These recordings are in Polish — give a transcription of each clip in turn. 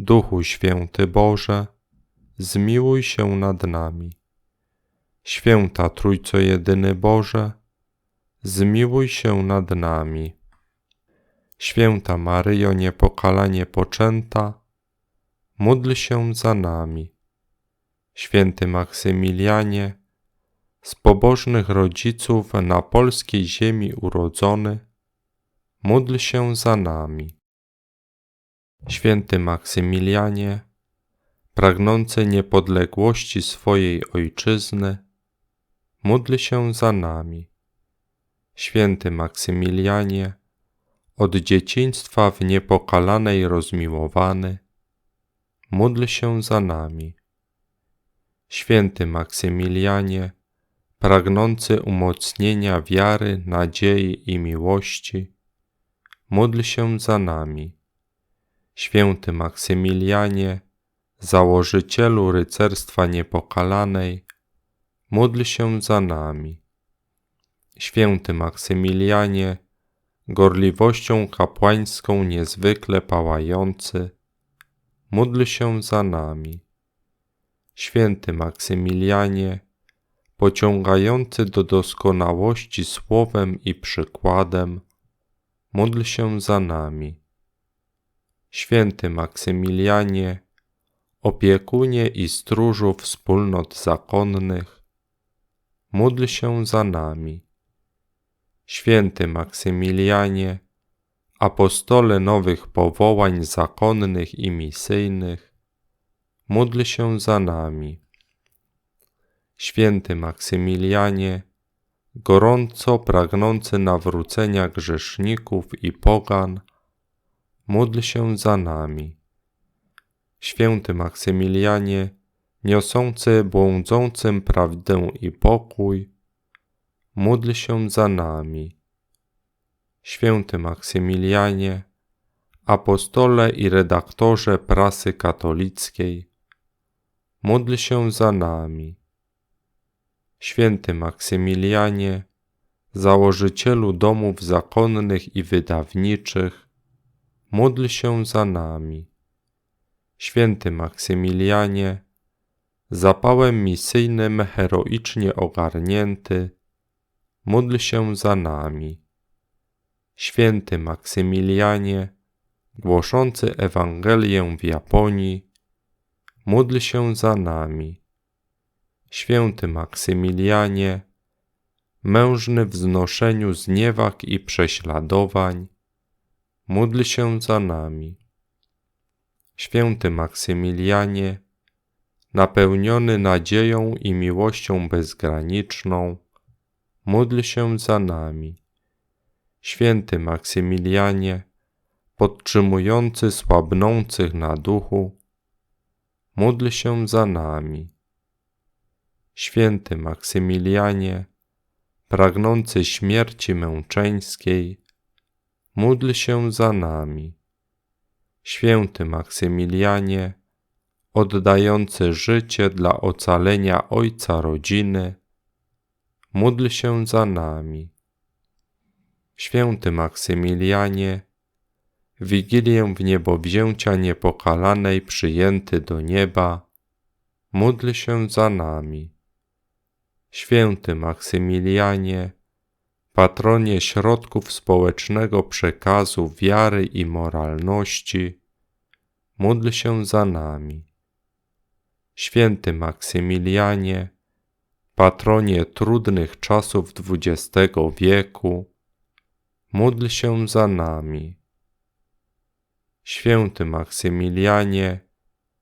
Duchu Święty Boże, zmiłuj się nad nami. Święta Trójco Jedyny Boże, zmiłuj się nad nami. Święta Maryjo niepokalanie poczęta, módl się za nami. Święty Maksymilianie, z pobożnych rodziców na polskiej ziemi urodzony, módl się za nami. Święty Maksymilianie, pragnący niepodległości swojej ojczyzny, módl się za nami. Święty Maksymilianie, od dzieciństwa w niepokalanej rozmiłowany, módl się za nami. Święty Maksymilianie, pragnący umocnienia wiary, nadziei i miłości, módl się za nami święty Maksymilianie, założycielu rycerstwa niepokalanej, módl się za nami. Święty Maksymilianie, gorliwością kapłańską niezwykle pałający, módl się za nami. Święty Maksymilianie, pociągający do doskonałości słowem i przykładem, módl się za nami święty Maksymilianie, opiekunie i stróżu wspólnot zakonnych, módl się za nami. Święty Maksymilianie, apostole nowych powołań zakonnych i misyjnych, módl się za nami. Święty Maksymilianie, gorąco pragnący nawrócenia grzeszników i pogan, módl się za nami. Święty Maksymilianie, niosący błądzącym prawdę i pokój, módl się za nami. Święty Maksymilianie, apostole i redaktorze prasy katolickiej, módl się za nami. Święty Maksymilianie, założycielu domów zakonnych i wydawniczych, módl się za nami. Święty Maksymilianie, zapałem misyjnym heroicznie ogarnięty, módl się za nami. Święty Maksymilianie, głoszący Ewangelię w Japonii, módl się za nami. Święty Maksymilianie, mężny w znoszeniu zniewag i prześladowań, módl się za nami. Święty Maksymilianie, napełniony nadzieją i miłością bezgraniczną, módl się za nami. Święty Maksymilianie, podtrzymujący słabnących na duchu, módl się za nami. Święty Maksymilianie, pragnący śmierci męczeńskiej, módl się za nami. Święty Maksymilianie, oddający życie dla ocalenia ojca rodziny, módl się za nami. Święty Maksymilianie, Wigilię w niebowzięcia niepokalanej przyjęty do nieba, módl się za nami. Święty Maksymilianie, patronie środków społecznego przekazu wiary i moralności, módl się za nami. Święty Maksymilianie, patronie trudnych czasów XX wieku, módl się za nami. Święty Maksymilianie,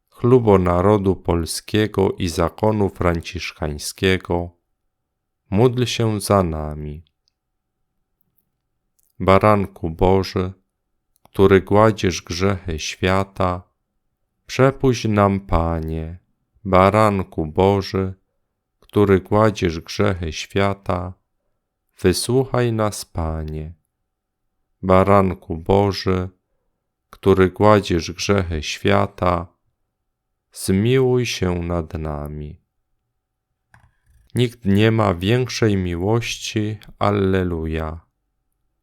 chlubo narodu polskiego i zakonu franciszkańskiego, módl się za nami. Baranku Boży, który gładzisz grzechy świata, Przepuść nam, Panie, baranku Boży, który gładzisz grzechy świata, wysłuchaj nas, Panie. Baranku Boży, który gładzisz grzechy świata, zmiłuj się nad nami. Nikt nie ma większej miłości, Alleluja,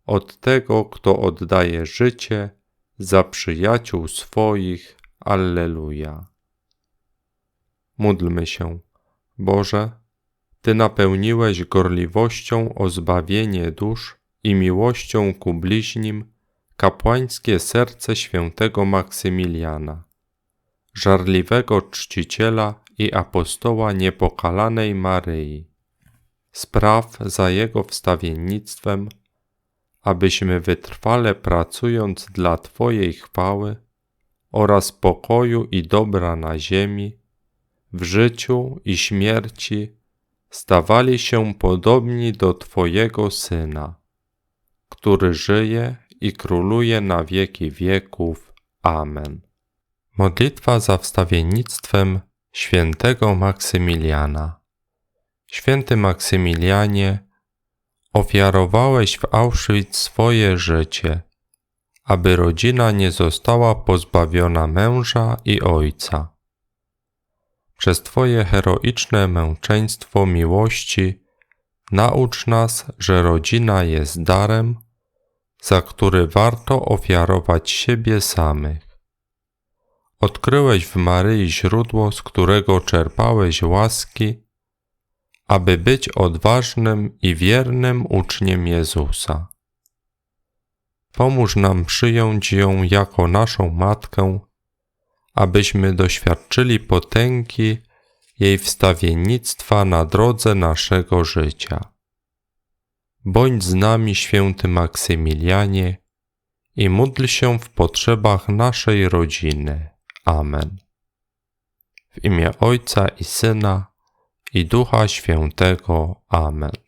od tego, kto oddaje życie za przyjaciół swoich, Alleluja. Módlmy się, Boże, Ty napełniłeś gorliwością o zbawienie dusz i miłością ku bliźnim kapłańskie serce świętego Maksymiliana, żarliwego czciciela i apostoła niepokalanej Maryi. Spraw za jego wstawiennictwem, abyśmy wytrwale pracując dla Twojej chwały oraz pokoju i dobra na ziemi, w życiu i śmierci stawali się podobni do Twojego Syna, który żyje i króluje na wieki wieków. Amen. Modlitwa za wstawiennictwem świętego Maksymiliana. Święty Maksymilianie, ofiarowałeś w Auschwitz swoje życie, aby rodzina nie została pozbawiona męża i ojca. Przez Twoje heroiczne męczeństwo miłości naucz nas, że rodzina jest darem, za który warto ofiarować siebie samych. Odkryłeś w Maryi źródło, z którego czerpałeś łaski, aby być odważnym i wiernym uczniem Jezusa. Pomóż nam przyjąć ją jako naszą matkę, abyśmy doświadczyli potęgi jej wstawiennictwa na drodze naszego życia. Bądź z nami, święty Maksymilianie, i módl się w potrzebach naszej rodziny. Amen. W imię Ojca i Syna i Ducha Świętego. Amen.